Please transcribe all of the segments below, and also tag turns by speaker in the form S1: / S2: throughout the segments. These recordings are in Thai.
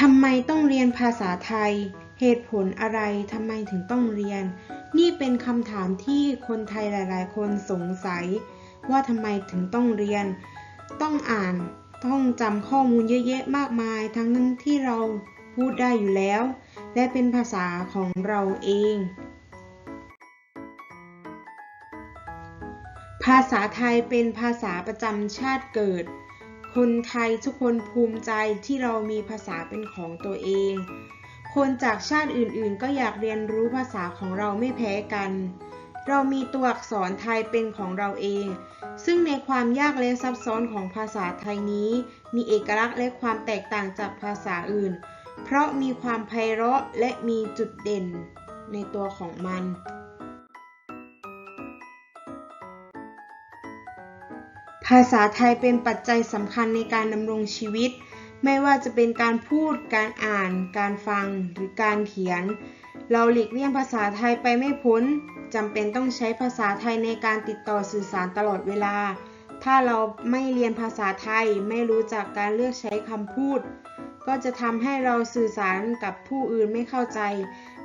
S1: ทำไมต้องเรียนภาษาไทย เหตุผลอะไรทำไมถึงต้องเรียน นี่เป็นคำถามที่คนไทยหลาย ๆ คนสงสัย ว่าทำไมถึงต้องเรียน ต้องอ่าน ต้องจำข้อมูลเยอะแยะมากมาย ทั้งนั้นที่เราพูดได้อยู่แล้ว และเป็นภาษาของเราเอง ภาษาไทยเป็นภาษาประจำชาติเกิด คนไทยทุกคนภูมิใจที่เรามีภาษาเป็นของตัวเอง คนจากชาติอื่นๆ ก็อยากเรียนรู้ภาษาของเราไม่แพ้กัน เรามีตัวอักษรไทยเป็นของเราเอง ซึ่งในความยากและซับซ้อนของภาษาไทยนี้ มีเอกลักษณ์และความแตกต่างจากภาษาอื่น เพราะมีความไพเราะและมีจุดเด่นในตัวของมัน ภาษาไทยเป็นปัจจัยสำคัญในการดำรงชีวิต ไม่ว่าจะเป็นการพูด การอ่าน การฟัง หรือการเขียน เราหลีกเลี่ยงภาษาไทยไปไม่พ้นจำเป็นต้องใช้ภาษาไทยในการติดต่อสื่อสารตลอดเวลา ถ้าเราไม่เรียนภาษาไทย ไม่รู้จักการเลือกใช้คำพูด ก็จะทำให้เราสื่อสารกับผู้อื่นไม่เข้าใจ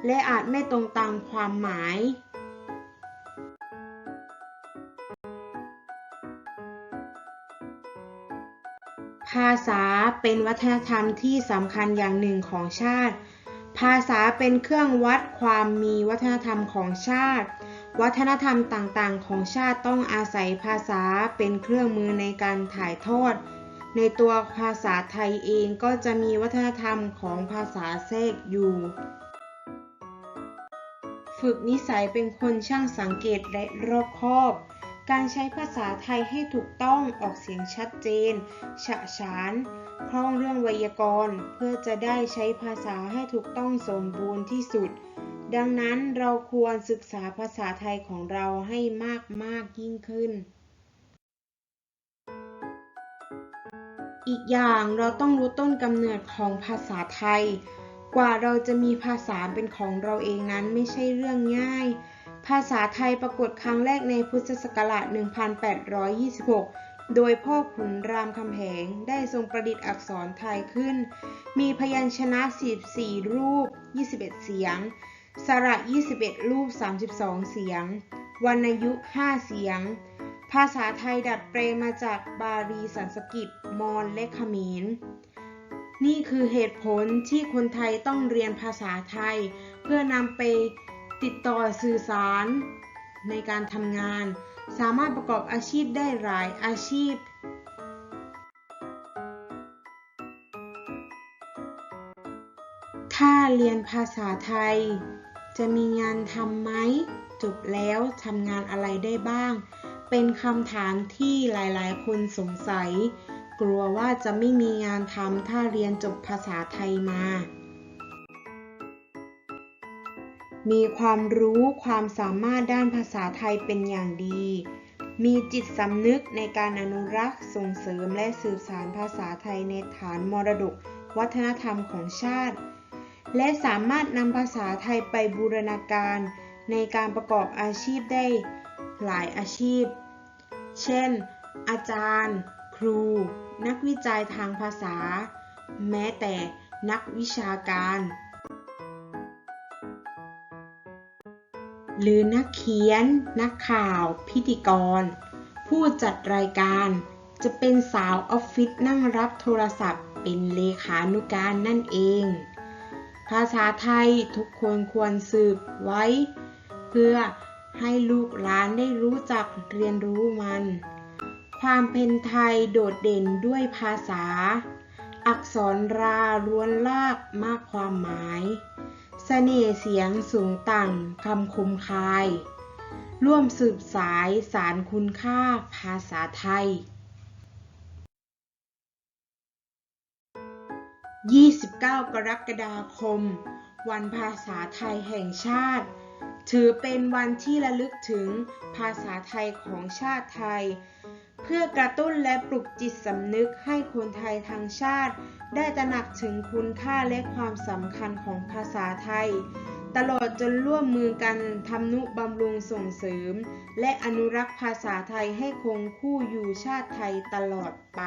S1: และอาจไม่ตรงตามความหมาย ภาษาเป็นวัฒนธรรมที่สำคัญอย่างหนึ่งของชาติ ภาษาเป็นเครื่องวัดความมีวัฒนธรรมของชาติ วัฒนธรรมต่างๆ ของชาติต้องอาศัยภาษาเป็นเครื่องมือในการถ่ายทอด ในตัวภาษาไทยเองก็จะมีวัฒนธรรมของภาษาแทรกอยู่ ฝึกนิสัยเป็นคนช่างสังเกตและรอบคอบ การใช้ภาษาไทยให้ถูกต้องออกเสียงชัดเจน ฉะฉาน คล่องเรื่องไวยากรณ์ เพื่อจะได้ใช้ภาษาให้ถูกต้องสมบูรณ์ที่สุด ดังนั้นเราควรศึกษาภาษาไทยของเราให้มากมากยิ่งขึ้น อีกอย่างเราต้องรู้ต้นกำเนิดของภาษาไทย กว่าเราจะมีภาษาเป็นของเราเองนั้นไม่ใช่เรื่องง่าย ภาษาไทยปรากฏครั้งแรกในพุทธศักราช 1826 โดยพ่อขุนรามคำแหงได้ทรงประดิษฐ์อักษรไทยขึ้น มีพยัญชนะ 14 รูป 21 เสียง สระ 21 รูป 32 เสียง วรรณยุกต์ 5 เสียง ภาษาไทยดัดแปลงมาจากบาลีสันสกฤต มอญ และเขมร นี่คือเหตุผลที่คนไทยต้องเรียนภาษาไทย เพื่อนำไป ติดต่อสื่อสารในการทำงาน สามารถประกอบอาชีพได้หลายอาชีพ ถ้าเรียนภาษาไทย จะมีงานทำไหม จบแล้วทำงานอะไรได้บ้าง เป็นคำถามที่หลายๆ คนสงสัย กลัวว่าจะไม่มีงานทำถ้าเรียนจบภาษาไทยมา มีความรู้ความสามารถด้านภาษาไทยเป็นอย่างดี มีจิตสำนึกในการอนุรักษ์ส่งเสริมและสืบสานภาษาไทยในฐานมรดก วัฒนธรรมของชาติ และสามารถนำภาษาไทยไปบูรณาการ ในการประกอบอาชีพได้หลายอาชีพ เช่น อาจารย์ ครู นักวิจัยทางภาษา แม้แต่นักวิชาการ หรือนักเขียน นักข่าว พิธีกร ผู้จัดรายการ จะเป็นสาวออฟฟิศนั่งรับโทรศัพท์เป็นเลขานุการนั่นเอง ภาษาไทยทุกคนควรสืบไว้ เพื่อให้ลูกหลานได้รู้จักเรียนรู้มัน ความเป็นไทยโดดเด่นด้วยภาษา อักษรราล้วนลากมากความหมาย สน่ห์เสียงสูงต่างคำคมคาย ร่วมสืบสายสารคุณค่าภาษาไทย 29 กรกฎาคม วันภาษาไทยแห่งชาติ ถือเป็นวันที่ระลึกถึงภาษาไทยของชาติไทย เพื่อกระตุ้นและปลุกจิตสำนึกให้คนไทยทั้งชาติ ได้ตระหนักถึงคุณค่าและความสำคัญของภาษาไทย ตลอดจนร่วมมือกันทำนุบำรุงส่งเสริม และอนุรักษ์ภาษาไทยให้คงคู่อยู่ชาติไทยตลอดไป